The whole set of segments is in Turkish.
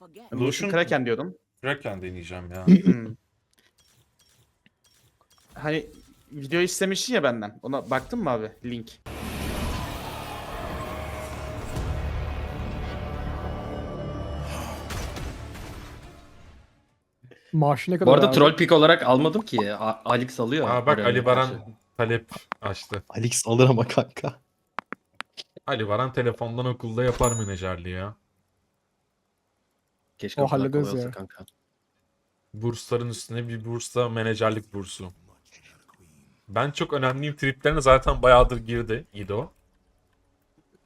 Lucian Lucian- Kraken diyordum. Kraken deneyeceğim ya. Hmm. hani video istemiştin ya benden. Ona baktın mı abi? Link. Maaşı ne kadar Bu arada abi? troll pick olarak almadım ki. A- Alex alıyor. Aa bak Oraya Ali Baran karşı. talep açtı. Alex alır ama kanka. Ali Baran telefondan okulda yapar menajerliği ya. Keşke O o kadar hallederiz kolay olsa ya. kanka. Bursların üstüne bir bursa menajerlik bursu. Ben çok önemliyim triplerine zaten bayağıdır girdi İdo.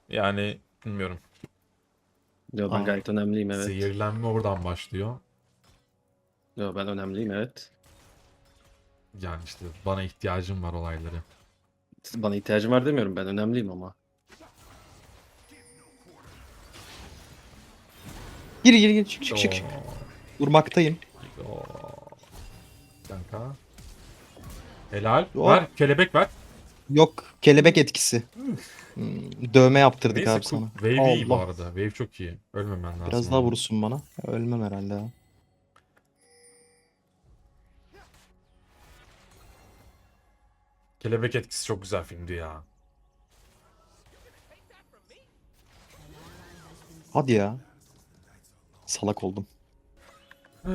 Yani bilmiyorum. Yo ben Aa. gayet önemliyim evet. Zehirlenme oradan başlıyor. Yo ben önemliyim evet. Yani işte bana ihtiyacım var olayları. Bana ihtiyacım var demiyorum ben önemliyim ama. Gir gir gir çık çık çık. Vurmaktayım. Oo. Kanka. Helal. Oo. Ver kelebek ver. Yok kelebek etkisi. Hmm, Dövme yaptırdık Neyse abi sana. Wave iyi bu Allah. arada. Wave çok iyi. Ölmemen lazım. Biraz daha ama. vurursun bana. Ölmem herhalde ya. Kelebek etkisi çok güzel filmdi ya. Hadi ya. Salak oldum. Ee,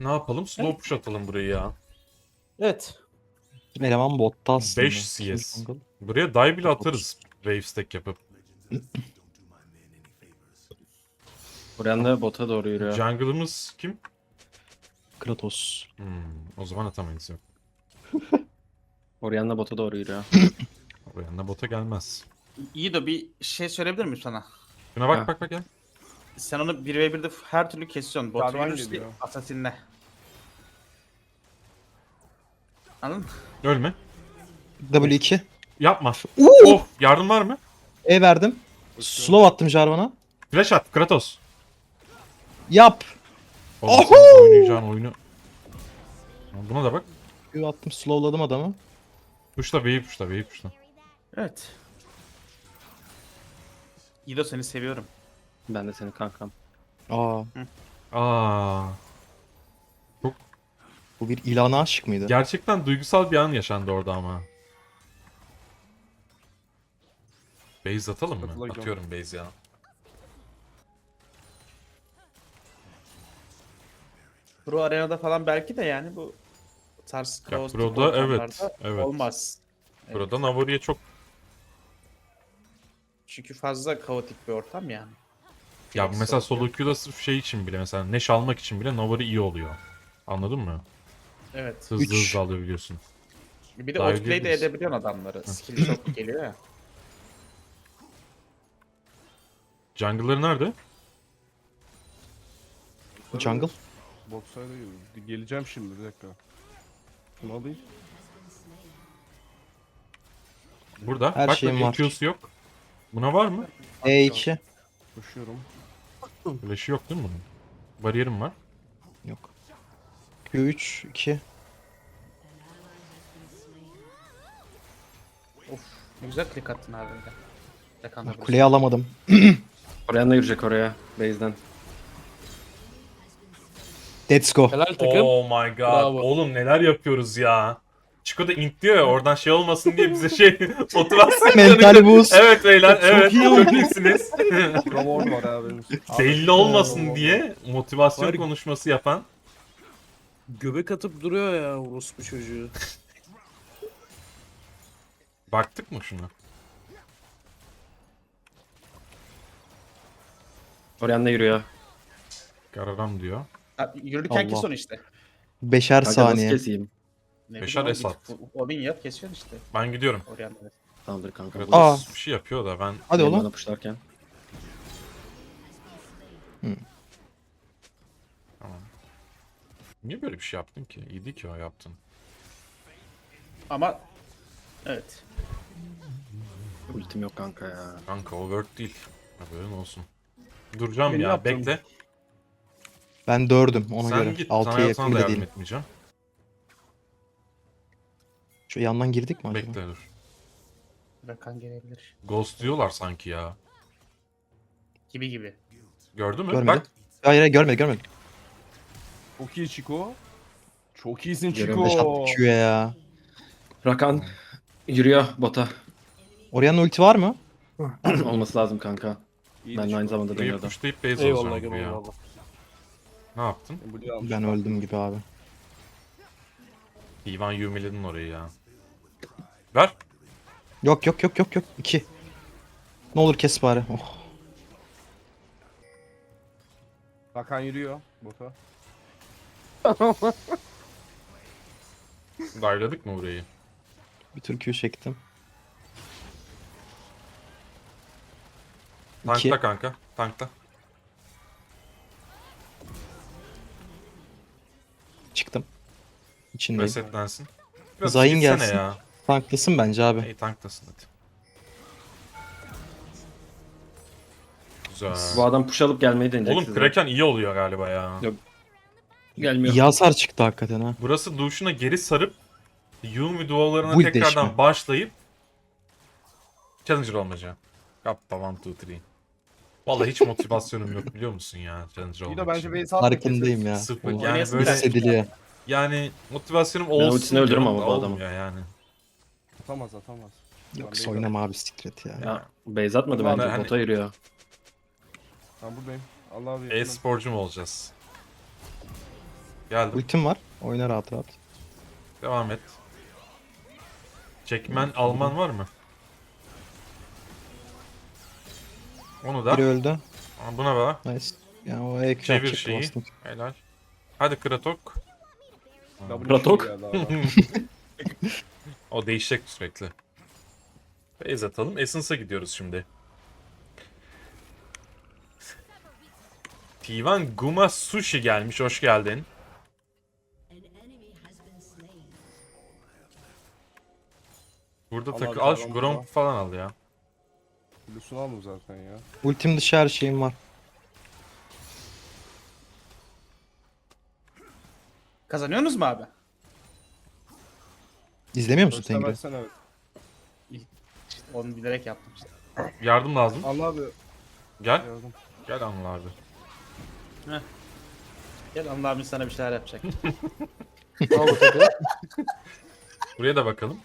ne yapalım? Slow push atalım burayı ya. Evet. Bizim eleman botta aslında. 5 CS. Buraya dive bile atarız. Wave stack yapıp. Orianna da bota doğru yürüyor. Jungle'ımız kim? Kratos. Hmm, o zaman atamayız yok. Orianna bota doğru yürüyor. Oraya da bota gelmez. İyi de bir şey söyleyebilir miyim sana? Şuna bak Ha. bak bak gel. Sen onu 1v1'de her türlü kesiyorsun. Bot Jarvan yürürsün geliyor. Assassin'le. Anladın mı? Ölme. W2. Yapma. Uuu. Of yardım var mı? E verdim. Slow attım Jarvan'a. Flash at Kratos. Yap. Oğlum senin oynayacağın oyunu. Buna da bak. Q attım slowladım adamı. Puşla wave puşla wave puşla. Evet. İdo seni seviyorum. Ben de senin kankam. Aa. Aa, Bu bir ilana aşık mıydı? gerçekten duygusal bir an yaşandı orada ama. Base atalım mı? Atılacağım. Atıyorum base ya. Pro Arena'da falan belki de yani bu tarz Ya kaos Pro'da tip ortamlarda evet, evet. olmaz. Evet. Burada Navori'ye çok Çünkü fazla kaotik bir ortam yani. Ya Flex mesela solo queue'da sırf şey için bile mesela neş almak için bile Navari iyi oluyor. Anladın mı? Evet. Hızlı Üç. hızlı alabiliyorsun. Bir de Daha outplay de edebiliyorsun adamları. Skill çok geliyor ya. Jungle'ları nerede? Jungle. Botsayda geleceğim şimdi bir dakika. Şunu alayım. Burada. Her bak şeyim var. EQ'su yok. Buna var mı? E2. Koşuyorum. Flash'ı yok değil mi bunun? Bariyerim var. Yok. Q3 2. Of. Güzel click attın abi burası. Kuleyi alamadım. Orianna yürüyecek oraya. Base'den. Let's go. Helal takım. Oh my god. Bravo. Oğlum neler yapıyoruz ya. Chico da int diyor ya oradan şey olmasın diye bize şey motivasyon Mental boost. Evet beyler evet iyi çok iyisiniz. Bravo var abi. Belli olmasın diye motivasyon Var- konuşması yapan. Göbek atıp duruyor ya orospu çocuğu. Baktık mı şuna? Orianna yürüyor. Kararam diyor. Ha, Yürürken kes Allah. onu işte. Beşer Kanka nasıl saniye. keseyim? Ne Beşer bileyim, Esat. git, Odin yap kesiyorsun işte. Ben gidiyorum. Oraya. Tamamdır kanka. Kratos Aa. bir şey yapıyor da ben Hadi Benim oğlum. bana puşlarken. niye böyle bir şey yaptın ki? İyiydi ki o yaptın. Ama evet. Ultim yok kanka ya. Kanka o word değil. Haberin olsun. Duracağım Benim ya yaptığım- bekle. Ben dördüm ona Sen göre. git. Sana, 6'ya yakın sana da bile yardım değilim. etmeyeceğim. Şu yandan girdik mi acaba? Bekle dur. Rakan gelebilir. Ghost diyorlar sanki ya. Gibi gibi. Gördün mü? Görmedim. Bak Hayır hayır görmedi görmedi. Çok iyi Chico. Çok iyisin Görüyorum, Chico. Q'ya ya. Rakan yürüyor bota. Orianna'nın ulti var mı? Olması lazım kanka. İyiydi Ben de Chico. aynı zamanda Burayı dönüyordu. pushlayıp base Eyvallah ya. eyvallah. Ne yaptın? Ben öldüm gibi abi. Ivan yumiledin orayı ya. Ver. Yok yok yok yok yok. 2. Ne olur kes bari. Oh. Hakan yürüyor bota. Darladık mı burayı? Bir tür Q çektim. Tankta İki. kanka. Tankta. Çıktım. İçindeyim. Resetlensin. Biraz Zayn gitsene gelsin. ya. Tanklısın bence abi. Hey tanktasın hadi. Güzel. Bu adam push alıp gelmeyi deneyecek Oğlum size. Kraken iyi oluyor galiba ya. Yok. Gelmiyor. İyi hasar çıktı hakikaten ha. Burası duşuna geri sarıp Yumi dualarına Bu tekrardan değişme. başlayıp Challenger olmaca. Kappa 1 2 3. Vallahi hiç motivasyonum yok biliyor musun ya Challenger İyi olmak de bence base Farkındayım ya. Sıfır. Yani böyle hissediliyor. yani motivasyonum Ben olsun ultisini öldürürüm ama bu adamı. olmuyor yani. Atamaz atamaz. Yoksa oynama abi sikret ya. Ya base atmadı Ulan bence hani- bota yürüyor. Ben buradayım. Allah abi. E-sporcu mu olacağız? Geldim. Ultim var. Oyna rahat rahat. Devam et. Çekmen Alman var mı? Onu da. Biri öldü. Aa, Buna bak. Nice. Ya o EQ Çevir şeyi. Helal. Hadi Kratok. Ratok. O değişecek sürekli. Base atalım. Essence'a gidiyoruz şimdi. Tivan Guma Sushi gelmiş. Hoş geldin. Burada Allah takı al şu Allah. Gromp falan al ya. Blue'sunu aldım zaten ya. Ultim dışı her şeyim var. Kazanıyorsunuz mu abi? İzlemiyor musun Tengri? Göstermezsen evet. Onu bilerek yaptım işte. Yardım lazım. Allah abi. Gel. Yardım. Gel Anıl abi. Gel Anıl abim sana bir şeyler yapacak. Buraya da bakalım.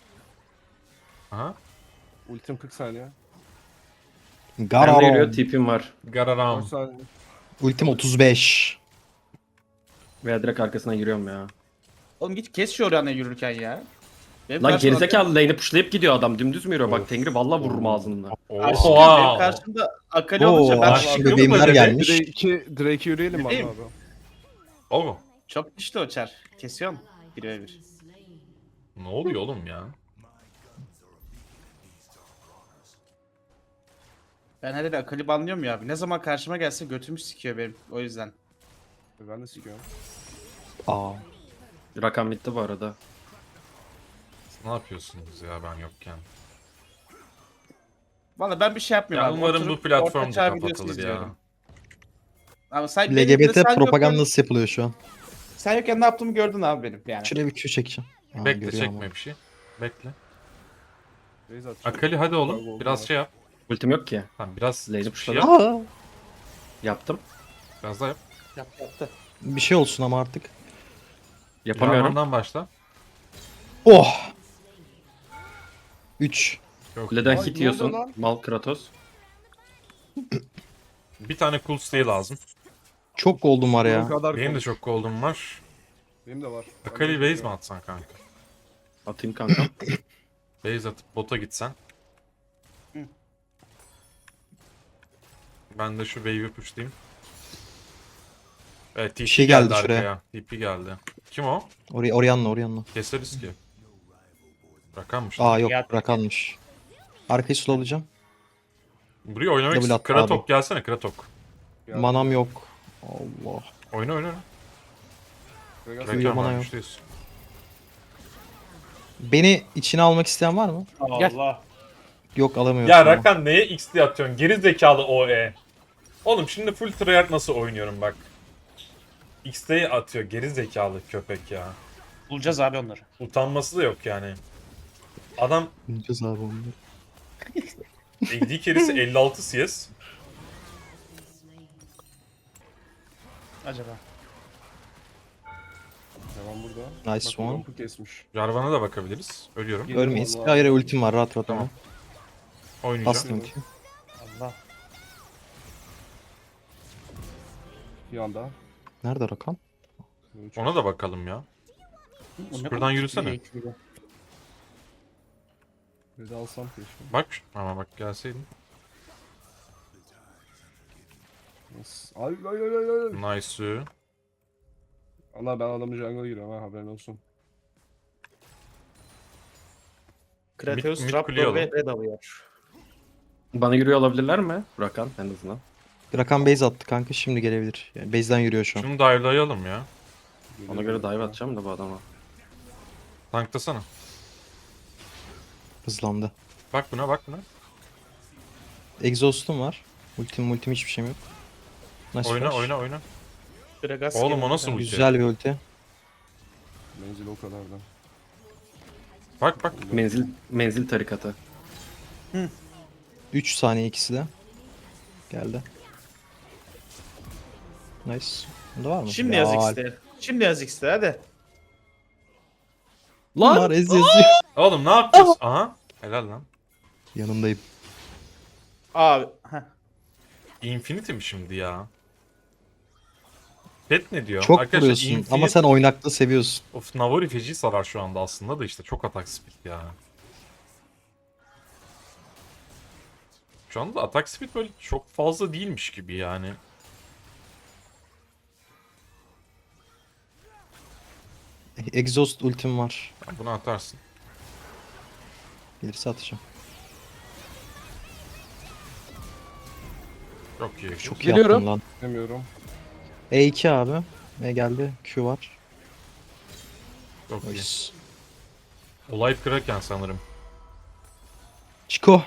Aha. Ultim 40 saniye. Ben de Gararon. tipim var. 10 Gararam. saniye. Ultim 35. Veya direkt arkasına yürüyorum ya. Oğlum git kes şu oranla yürürken ya. Benim Lan karşımda- gerizekalı lane'i pushlayıp gidiyor adam. Dümdüz mü yürüyor? Bak Tengri valla vururum ağzından. Karşımda, benim karşımda Akali olunca Oo, ben Bakın bebeğimler mı dedi? gelmiş. Drake'i Drake'i yürüyelim mi Yürüyeyim. abi? O mu? çok işte o çar. Kesiyorum. Bir ve bir. Ne oluyor oğlum ya? Ben hele de Akali banlıyorum ya abi. Ne zaman karşıma gelse götümü sikiyor benim. O yüzden. Ben de sikiyorum. Aa. Rakam bitti bu arada. Ne yapıyorsunuz ya ben yokken? Valla ben bir şey yapmıyorum Ya abi. umarım bu platform da videosu kapatılır ya. izliyorum. Ama sen, benim de LGBT sen yokken- propagandası yapılıyor şu an. Sen yokken ne yaptığımı gördün abi benim yani. Şuraya bir Q çekeceğim. Aa, Bekle görüyor çekme ama. bir şey. Bekle. Akali hadi oğlum. Biraz şey yap. Ultim yok ki. Tamam biraz Lane'i bir şey pushladı. yap. Aa, Yaptım. Biraz daha yap. Yap, yaptı. bir şey olsun ama artık. Yapamıyorum. Yarmandan başla. Oh. 3. Yok. Kuleden Ay, hit ne yiyorsun. oldu lan? Mal Kratos. Bir tane cool stay lazım. Çok gold'um var ya. kadar Benim de konuş. çok gold'um var. Benim de var. Akali base mi atsan kanka? Atayım kankam. Base atıp bota gitsen. Ben de şu wave'i pushlayayım. Evet TP şey geldi, geldi şuraya. arkaya. TP geldi. Kim o? Oraya Orianna Orianna. Keseriz ki. Rakammış. Aa yok Ya- bırakalmış. Arkayı slowlayacağım. Buraya oynamak Double istiyorum. attı Kratok gelsene Kratok. Ya, Manam yok. Allah. Oyna oyna. Vegas- Yok, Reklam bana var yok. %100. Beni içine almak isteyen var mı? Allah. Yok alamıyorum. Ya. Rakan neye XD atıyorsun? Geri zekalı OE. Oğlum şimdi full tryhard nasıl oynuyorum bak. XD'yi atıyor geri zekalı köpek ya. Bulacağız abi onları. Utanması da yok yani. Adam Bulacağız abi onları. AD carry'si 56 CS. Acaba. Devam burada. Nice Bak, one. Kesmiş. Jarvan'a da bakabiliriz. Ölüyorum. Ölmeyiz. vallahi. Hayır ultim var rahat rahat Tamam. tamam. Oynayacağım. Bastım ki. Allah. Bir anda. Nerede Rakan? Ona da bakalım ya. Kadar yürüsene. Bir de alsam keşke. Bak ama bak gelseydin. Yes. Ay ay ay ay ay. Nice. Allah ben adamın jungle'a giriyorum ha haberin olsun. Kratos, mid Raptor kuleyi ve. Red alıyor. Bana yürüyor olabilirler mi? Rakan en azından. Rakan base attı kanka şimdi gelebilir. Yani base'den yürüyor şu an. Şunu dive'layalım ya. Ona göre dive atacağım da bu adama. Tanklasana. Hızlandı. Bak buna bak buna. Exhaust'um var. Ultim ultim hiçbir şeyim yok. Nice Oyna flash. oyna oyna. Gragas Oğlum, o nasıl ulti? Güzel bir ulti. Menzil o kadar da. Bak bak. Menzil menzil tarikatı. 3 saniye ikisi de. Geldi. Nice. Bunda var mı? Şimdi yaz. X'te. Şimdi yaz X'te hadi. Bunlar ez yazıyor. Oğlum ne yapıyorsun? Aha. Helal lan. Yanındayım. Abi. Heh. Infinity mi şimdi ya? Pet ne diyor? Çok Arkadaşlar, vuruyorsun Infinite- ama sen oynaklı seviyorsun. Of Navori feci sarar şu anda aslında da işte çok atak speed ya. Şu anda atak speed böyle çok fazla değilmiş gibi yani. Exhaust ultim var. Bunu atarsın. Gelirse atacağım. Çok iyi. Çok iyi Geliyorum. yaptın lan. Demiyorum. E2 abi. Ne geldi? Q var. Çok iyi. Nice. Olay Kraken sanırım. Chico.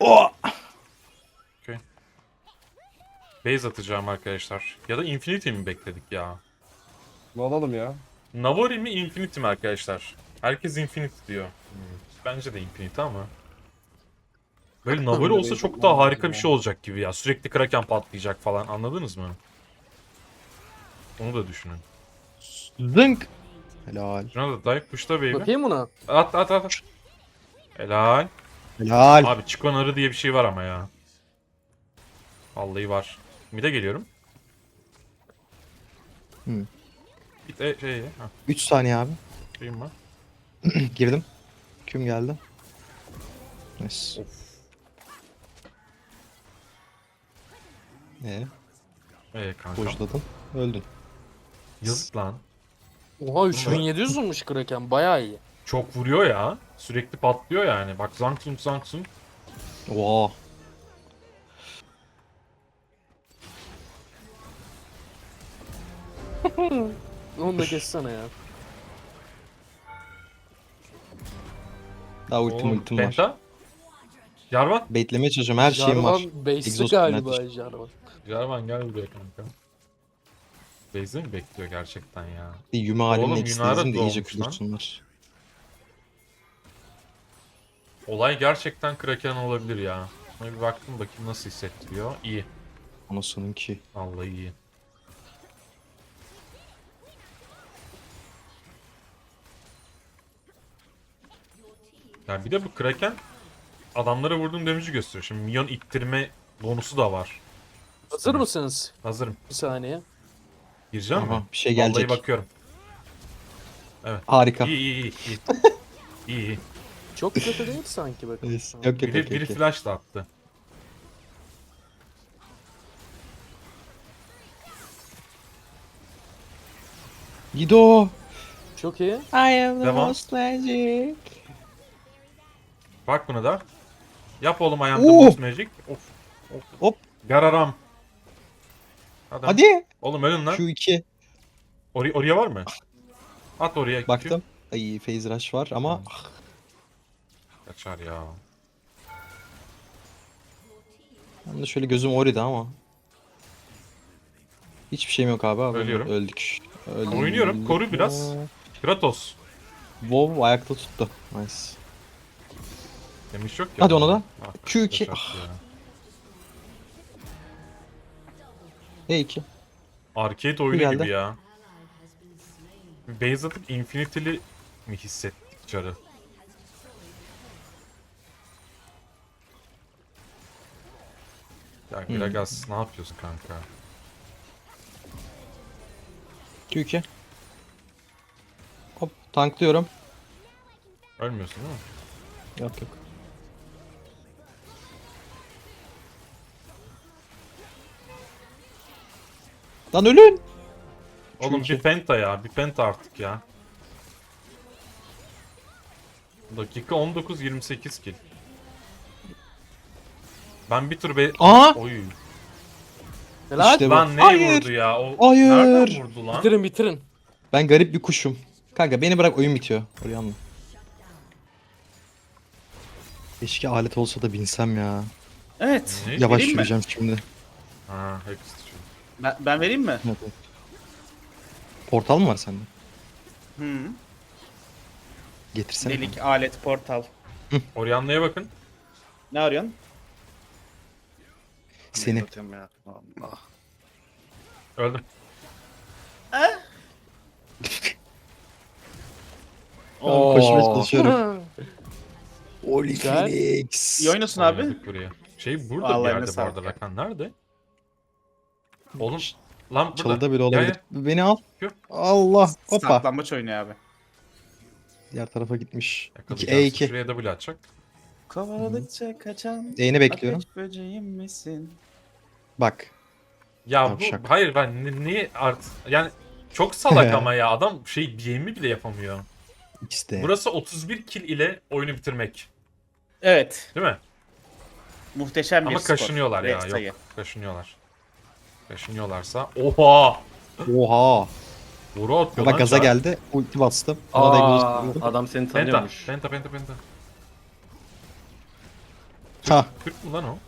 Oh! Base atacağım arkadaşlar. Ya da Infinity mi bekledik ya? Bunu alalım ya. Navori mi Infinity mi arkadaşlar? Herkes Infinity diyor. Hmm, Bence de Infinity ama. Böyle Navori olsa çok daha harika bir şey olacak gibi ya. Sürekli Kraken patlayacak falan anladınız mı? Onu da düşünün. Zınk. Helal. Şuna da dive push'ta baby. Bakayım buna. At at at. Helal. Helal. Abi çıkan arı diye bir şey var ama ya. Vallahi var. Mid'e geliyorum. Hmm. Bir de şey, ha, 3 saniye abi. şeyim var. Girdim. Küm geldi. Nice. Ee, Ee kanka. dojladın. Öldün. Yazık lan. Oha 3700 olmuş Kraken bayağı iyi. Çok vuruyor ya. Sürekli patlıyor yani. Bak Zangsung Zangsung. Oha. Onu da kessene ya. Daha ultim Oğlum, ultim var. Penta. Jarvan. Baitlemeye çalışıyorum. Her şeyim var. Jarvan base'li Exhaust galiba nedir? Jarvan. Jarvan gel buraya kanka. Beyze mi bekliyor gerçekten ya? Yume halimle Oğlum, Yunara da iyice doğmuş lan. kudursunlar. Olay gerçekten Kraken olabilir ya. Şuna bir baktım bakayım nasıl hissettiriyor. İyi. Anasının ki. Vallahi iyi. Ya bir de bu Kraken adamlara vurduğum damage'i gösteriyor. Şimdi minyon ittirme bonusu da var. Hazır mısınız? Hazırım. Bir saniye. Gireceğim Aha, mi? bir şey Vallahi gelecek. bakıyorum. Harika. İyi iyi iyi. iyi. iyi iyi. Çok kötü değil sanki bakın. Yok yok Biri, yok. biri yok. flash da attı. Gido. Çok iyi. I am the Devam. most magic. Bak buna da. Yap oğlum ayağımda Oo. most magic. Of. Of. Hop. Gararam. Hadi. Hadi. Oğlum ölün lan. Q2. Ori oraya var mı? At oraya. Baktım. Ay phase rush var ama Kaçar ya. ben de şöyle gözüm Ori'de ama. Hiçbir şeyim yok abi. abi. Ölüyorum. Öldük. Öldük. Oynuyorum, koru biraz. Kratos. WoW ayakta tuttu. Nice. Demiş yok ya. Hadi ona da. Ah, Q2. kaçar ya. E2. Arcade oyunu geldi. gibi ya. Base atıp Infinity'li mi hissettik çarı? Ya Gragas ne yapıyorsun kanka? Q2. Hop tanklıyorum. Ölmüyorsun değil mi? Yok yok. Lan ölün. Oğlum Çünkü- bir penta ya, bir penta artık ya. Dakika 19-28 kill. Ben bir tur be... Aa! Oy. İşte bu. Lan ne Hayır. vurdu ya? O Hayır. nereden vurdu lan? Bitirin bitirin. Ben garip bir kuşum. Kanka beni bırak oyun bitiyor. Oraya anla. Keşke alet olsa da binsem ya. Evet. Ne? Yavaş mi? yürüyeceğim şimdi. Ha, hepsi. Ben, ben vereyim mi? Evet, evet. Portal mı var sende? Hı. Getirsene. Delik, alet, portal. Orianna'ya bakın. Ne arıyorsun? Seni. Ya. Allah. Öldüm. Koşmaya çalışıyorum. Oli Güzel. Phoenix. İyi oynuyorsun abi. Şey burada Vallahi bir yerde bu arada. Rakan nerede? Oğlum lan burada. Çalıda bile olabilir. gel. Beni al. Gör. Allah. Hoppa. Saklambaç oynuyor abi. Diğer tarafa gitmiş. 2 Yakalayacağız. E2. Şuraya double atacak. Kovaladıkça kaçan E'ni bekliyorum. ateş böceğim misin? Bak. Ya Yavşak. bu hayır ben ne, niye art yani çok salak ama ya adam şey BM'i bile yapamıyor. İkisi de. Burası 31 kill ile oyunu bitirmek. Evet. Değil mi? Muhteşem bir Ama skor. kaşınıyorlar ya. sayı. Yok. Kaşınıyorlar. Kaşınıyorlarsa. Oha! Oha. Vuru atıyor Bak lan gaza çar. geldi. Ulti bastım. Ona da Aa, egzoz adam seni Penta. tanıyormuş. Penta penta penta. Ha. Türk mü lan o?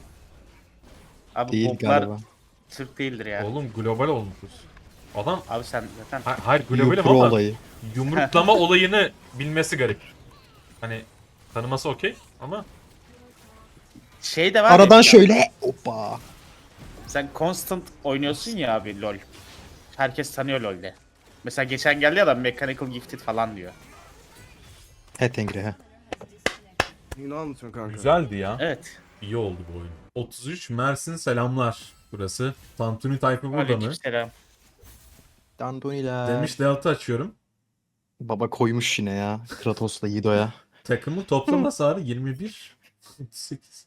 Abi Değil botlar galiba. Türk değildir ya. Oğlum global olmuşuz. Adam Abi sen zaten ha- hayır globalim Yupro ama olayı. yumruklama olayını bilmesi garip. Hani tanıması okey ama şey de var Aradan ya, şöyle. Hoppa. Sen constant oynuyorsun ya abi LoL. Herkes tanıyor LoL'de. Mesela geçen geldi adam Mechanical Gifted falan diyor. He Tengri he. Ne anlatıyorsun kanka? güzeldi ya. Evet. İyi oldu bu oyun. 33 Mersin selamlar. Burası. Tantuni Tayfı burada mı? Aleykümselam. Dandoniler. Demiş Delta açıyorum. Baba koymuş yine ya. Kratos'la Yido'ya. Takımın toplam hasarı 21. 38.